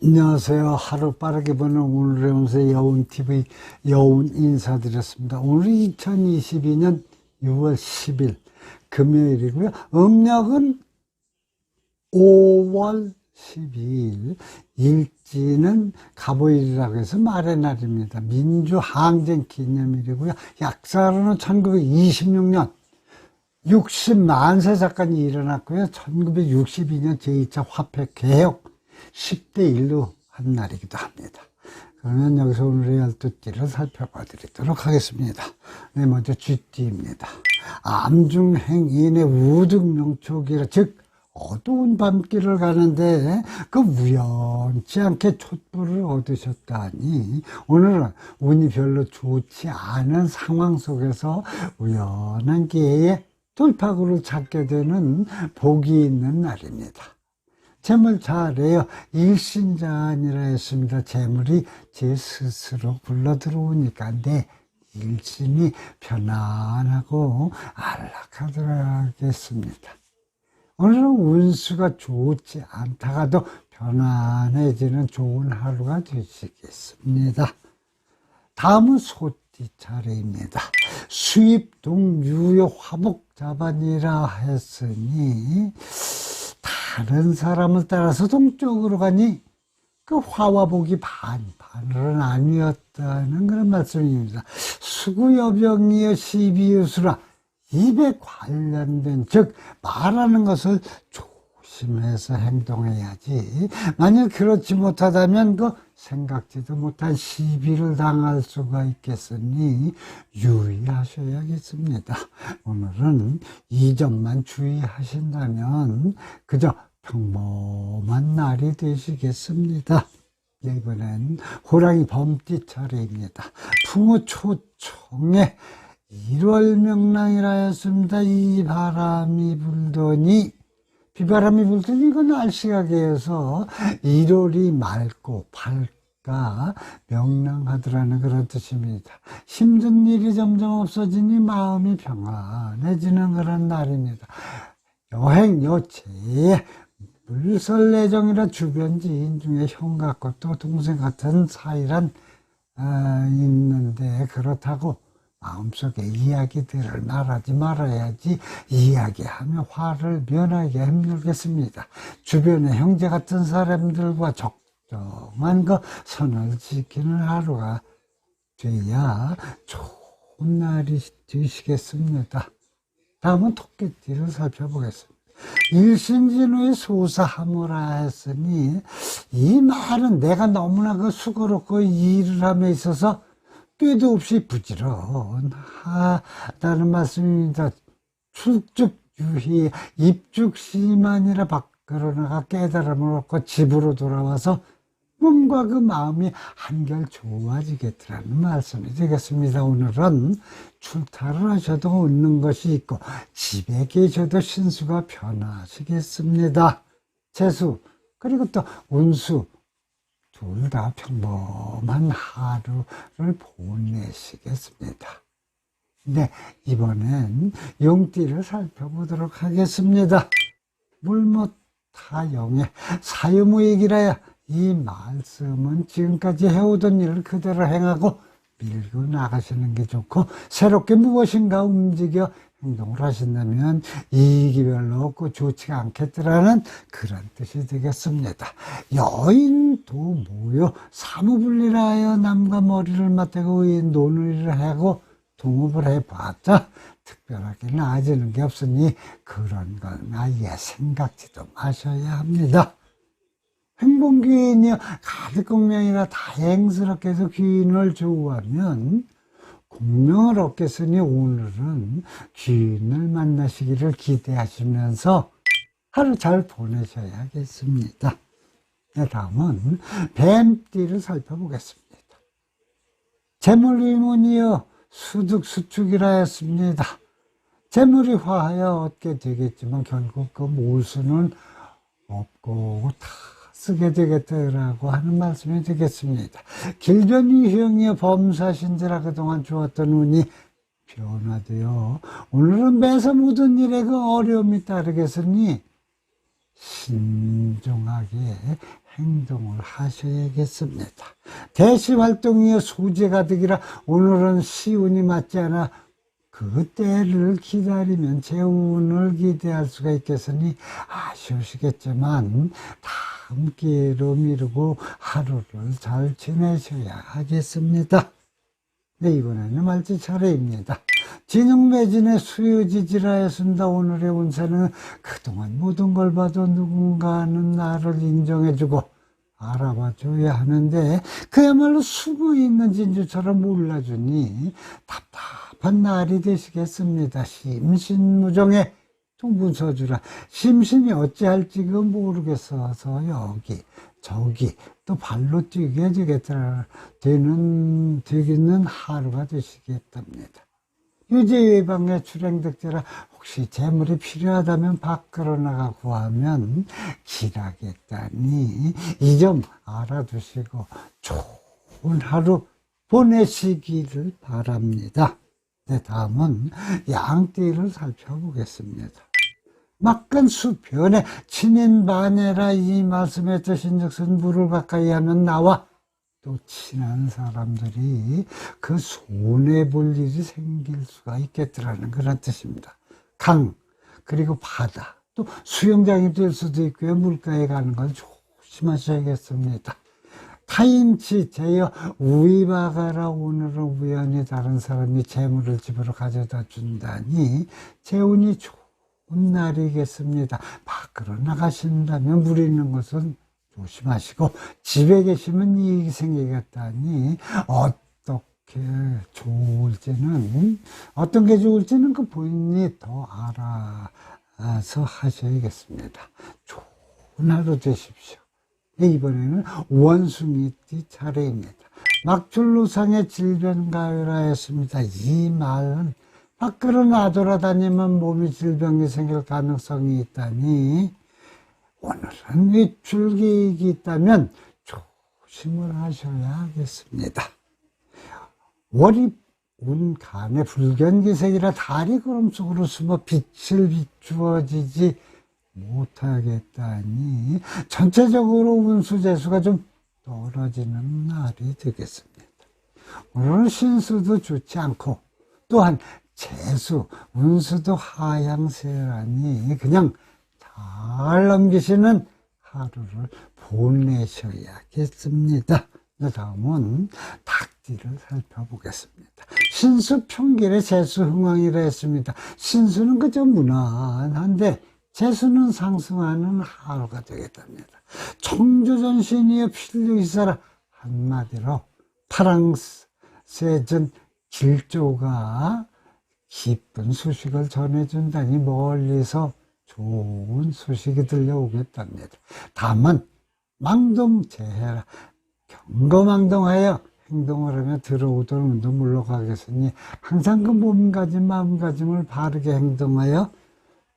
안녕하세요. 하루 빠르게 보는 오늘의 운세 여운TV 여운 인사드렸습니다. 오늘이 2022년 6월 10일 금요일이고요. 음력은 5월 12일, 일지는 갑오일이라고 해서 말의 날입니다. 민주항쟁 기념일이고요. 약사로는 1926년 60만세 사건이 일어났고요. 1962년 제2차 화폐 개혁 10대 1로 한 날이기도 합니다. 그러면 여기서 오늘의 12띠를 살펴봐 드리도록 하겠습니다. 네, 먼저 쥐띠입니다. 암중행인의 우등명초기라, 즉, 어두운 밤길을 가는데 그 우연치 않게 촛불을 얻으셨다니 오늘은 운이 별로 좋지 않은 상황 속에서 우연한 기회에 돌파구를 찾게 되는 복이 있는 날입니다. 재물 잘해요. 일신자니라 했습니다. 재물이 제 스스로 굴러 들어오니까 내 일신이 편안하고 안락하더라겠습니다. 오늘은 운수가 좋지 않다가도 편안해지는 좋은 하루가 되시겠습니다. 다음은 소띠 차례입니다. 수입 동 유효 화복 잡아니라 했으니 다른 사람을 따라서 동쪽으로 가니 그 화와 복이 반, 반으로 나뉘었다는 그런 말씀입니다. 수구여병이여 시비유수라 입에 관련된 즉 말하는 것을 조심해서 행동해야지 만일 그렇지 못하다면 그 생각지도 못한 시비를 당할 수가 있겠으니 유의하셔야겠습니다. 오늘은 이 점만 주의하신다면 그저 평범한 날이 되시겠습니다. 네, 이번엔 호랑이 범띠 차례입니다. 풍어 초청에 1월 명랑이라 했습니다. 이 바람이 불더니 비바람이 불더니 그 날씨가 개어서 1월이 맑고 밝까 명랑하더라는 그런 뜻입니다. 힘든 일이 점점 없어지니 마음이 평안해지는 그런 날입니다. 여행, 여체, 물설내정이라 주변 지인 중에 형 같고 또 동생 같은 사이란 어, 있는데 그렇다고 마음속에 이야기들을 말하지 말아야지 이야기하며 화를 면하기 힘들겠습니다. 주변의 형제 같은 사람들과 적정한 그 선을 지키는 하루가 돼야 좋은 날이 되시겠습니다. 다음은 토끼띠를 살펴보겠습니다. 일신진우의 소사하모라 했으니 이 말은 내가 너무나 그 수고롭고 일을 함에 있어서 꾀도 없이 부지런하다는 말씀입니다. 출죽 유희 입죽시만이라 밖으로 나가 깨달음을 얻고 집으로 돌아와서 몸과 그 마음이 한결 좋아지겠더라는 말씀이 되겠습니다. 오늘은 출타를 하셔도 얻는 것이 있고 집에 계셔도 신수가 변하시겠습니다. 재수 그리고 또 운수 둘 다 평범한 하루를 보내시겠습니다. 네, 이번엔 용띠를 살펴보도록 하겠습니다. 물못 타영의 사유무익이라야 이 말씀은 지금까지 해오던 일을 그대로 행하고 밀고 나가시는 게 좋고 새롭게 무엇인가 움직여 행동을 하신다면 이익이 별로 없고 좋지가 않겠더라는 그런 뜻이 되겠습니다. 여인도 모여 사무분리를 하여 남과 머리를 맞대고 논의를 하고 동업을 해봤자 특별하게 나아지는 게 없으니 그런 건 아예 생각지도 마셔야 합니다. 행복귀인이여 가득 공명이라 다행스럽게 해서 귀인을 좋아하면 공명을 얻겠으니 오늘은 귀인을 만나시기를 기대하시면서 하루 잘 보내셔야겠습니다. 네, 다음은 뱀띠를 살펴보겠습니다. 재물의문이여 수득수축이라 했습니다. 재물이 화하여 얻게 되겠지만 결국 그 모수는 없고 다 쓰게 되겠다라고 하는 말씀이 되겠습니다. 길변유형의 범사신들아 그동안 좋았던 운이 변화되어 오늘은 매서 모든 일에 그 어려움이 따르겠으니 신중하게 행동을 하셔야겠습니다. 대시 활동이여 소재가 되기라 오늘은 시운이 맞지 않아 그 때를 기다리면 재운을 기대할 수가 있겠으니 아쉬우시겠지만 다음 기회로 미루고 하루를 잘 지내셔야 하겠습니다. 네, 이번에는 말지 차례입니다. 진흥매진의 수요지지라였습니다. 오늘의 운세는 그동안 모든 걸 봐도 누군가는 나를 인정해주고 알아봐 줘야 하는데 그야말로 숨어 있는 진주처럼 몰라주니 답답한 날이 되시겠습니다. 심신무정의 통분서주라 심신이 어찌할지 그 모르겠어서 여기 저기 또 발로 뛰게 되겠다 되는 되겠는 하루가 되시겠답니다. 유지 예방에 출행득제라 혹시 재물이 필요하다면 밖으로 나가 구하면 길하겠다니 이 점 알아두시고 좋은 하루 보내시기를 바랍니다. 네, 다음은 양띠를 살펴보겠습니다. 막간 수변에 친인 반해라 이 말씀에 드신 즉슨 물을 가까이 하면 나와 또 친한 사람들이 그 손해볼 일이 생길 수가 있겠더라는 그런 뜻입니다. 강, 그리고 바다, 또 수영장이 될 수도 있고요. 물가에 가는 건 조심하셔야겠습니다. 타인치 제여 우이바가라 오늘은 우연히 다른 사람이 재물을 집으로 가져다 준다니 재운이 좋은 날이겠습니다. 밖으로 나가신다면 물 있는 것은 조심하시고 집에 계시면 이익이 생기겠다니 어떻게 좋을지는 어떤 게 좋을지는 그 본인이 더 알아서 하셔야겠습니다. 좋은 하루 되십시오. 네, 이번에는 원숭이띠 차례입니다. 막줄로상의 질병가요라였습니다. 이 말은 밖으로 나돌아다니면 몸이 질병이 생길 가능성이 있다니 오늘은 위출기익이 있다면 조심을 하셔야 하겠습니다. 월이 운 간의 불견기색이라 달이 구름 속으로 숨어 빛을 비추어지지 못하겠다니 전체적으로 운수재수가 좀 떨어지는 날이 되겠습니다. 오늘은 신수도 좋지 않고 또한 재수, 운수도 하향세라니 그냥 잘 넘기시는 하루를 보내셔야겠습니다. 다음은 닭띠를 살펴보겠습니다. 신수 평길의 재수 흥왕이라 했습니다. 신수는 그저 무난한데 재수는 상승하는 하루가 되겠답니다. 청조전 신이여 필류이사라 한마디로 파랑새전 길조가 기쁜 소식을 전해준다니 멀리서 좋은 소식이 들려오겠답니다. 다만 망동재해라 경거망동하여 행동을 하며 들어오던 운도 물러가겠으니 항상 그 몸가짐 마음가짐을 바르게 행동하여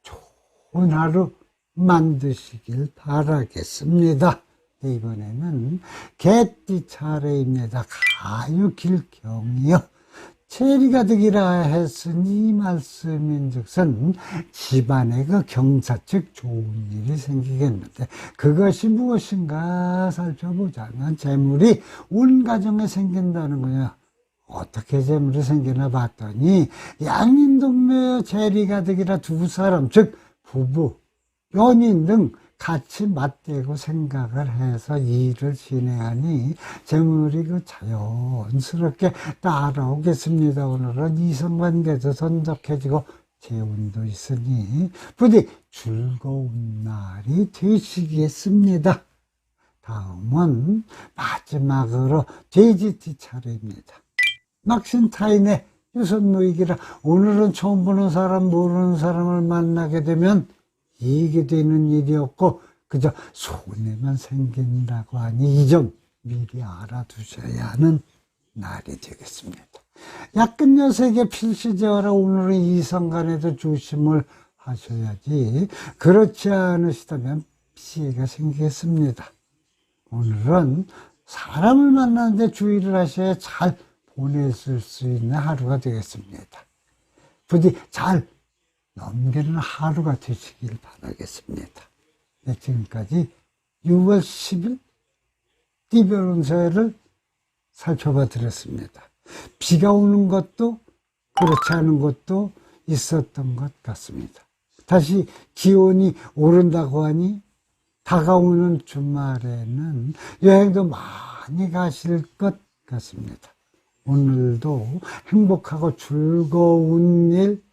좋은 하루 만드시길 바라겠습니다. 네, 이번에는 개띠 차례입니다. 가유길경이요. 체리가 득이라 했으니 이 말씀인즉슨 집안에 그 경사 즉 좋은 일이 생기겠는데 그것이 무엇인가 살펴보자면 재물이 온 가정에 생긴다는 거야. 어떻게 재물이 생기나 봤더니 양인동묘 재리가 득이라 두 사람 즉 부부 연인 등 같이 맞대고 생각을 해서 일을 진행하니 재물이 그 자연스럽게 따라오겠습니다. 오늘은 이성관계도 선적해지고 재운도 있으니 부디 즐거운 날이 되시겠습니다. 다음은 마지막으로 돼지띠 차례입니다. 막신타인의 유선무익이라 오늘은 처음 보는 사람 모르는 사람을 만나게 되면 이익이 되는 일이 없고 그저 손해만 생긴다고 하니 이 점 미리 알아두셔야 하는 날이 되겠습니다. 약근 녀석의 필시제어라 오늘은 이성간에도 조심을 하셔야지 그렇지 않으시다면 피해가 생기겠습니다. 오늘은 사람을 만나는데 주의를 하셔야 잘 보냈을 수 있는 하루가 되겠습니다. 부디 잘 넘기는 하루가 되시길 바라겠습니다. 네, 지금까지 6월 10일 띠별운서를 살펴봐 드렸습니다. 비가 오는 것도 그렇지 않은 것도 있었던 것 같습니다. 다시 기온이 오른다고 하니 다가오는 주말에는 여행도 많이 가실 것 같습니다. 오늘도 행복하고 즐거운 일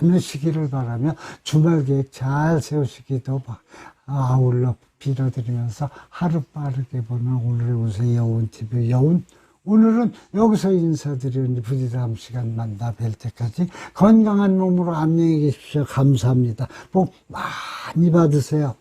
많으시기를 바라며 주말 계획 잘 세우시기도 바- 아울러 빌어드리면서 하루 빠르게 보는 오늘의 우세 여운 TV 여운 오늘은 여기서 인사드리는 부디 다음 시간 만나 뵐 때까지 건강한 몸으로 안녕히 계십시오. 감사합니다. 복 많이 받으세요.